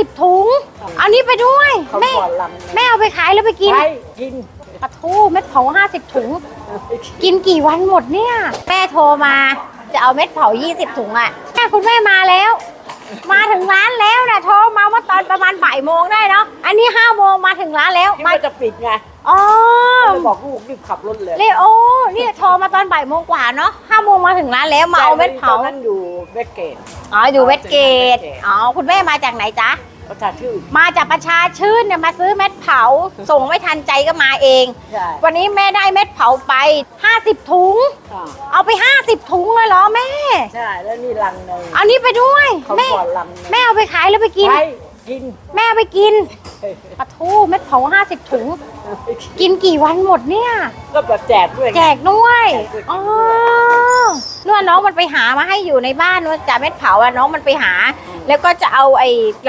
สิบถุงอันนี้ไปด้วยเขาแม่ก่อนลำแม่เอาไปขายแล้วไปกินใช่กินปะทูเม็ดเผาห้าสิบถุง กินกี่วันหมดเนี่ย แม่โทรมา จะเอาเม็ดเผา20ถุงอะ่ะแม่คุณแม่มาแล้ว มาถึงร้านแล้วนะโทรมาว่าตอนประมาณบ่ายโมงได้เนาะอันนี้5โมงมาถึงร้านแล้วที่มาว่าจะปิดไงอ๋อ เลยบอกลูกรีบขับรถเลยเลโอนี่โทรมาตอนบ่ายโมงกว่าเนาะ5โมงมาถึงร้านแล้วมาเอาเม็ดเผาตอนนั้นอยู่เวสเกต อ๋ออยู่เวสเกตเวสเกตอ๋อคุณแม่มาจากไหนจ๊ะประชาชื่อมาจากประชาชื่นเนี่ยมาซื้อเม็ดเผา ส่งไม่ทันใจก็มาเอง ใช่วันนี้แม่ได้เม็ดเผาไป 50 ถุงอ่าเอาไป 50 ถุงเลยเหรอแม่ ใช่แล้วนี่ลังหนึ่งเอานี้ไปด้วยเขาแม่ก่อนลำหนึ่งแม่เอาไปขายแล้วไปกินใช่กิน แม่เอาไปกินปะทูเม็ดเผา 50 ถุง กินกี่วันหมดเนี่ย ก็แบบแจกด้วยไง แจกด้วยแจกด้วย อ๋อนวดน้องมันไปหามาให้อยู่ในบ้านว่าจะเม็ดเผาอะน้องมันไปหา แล้วก็จะเอาไอ้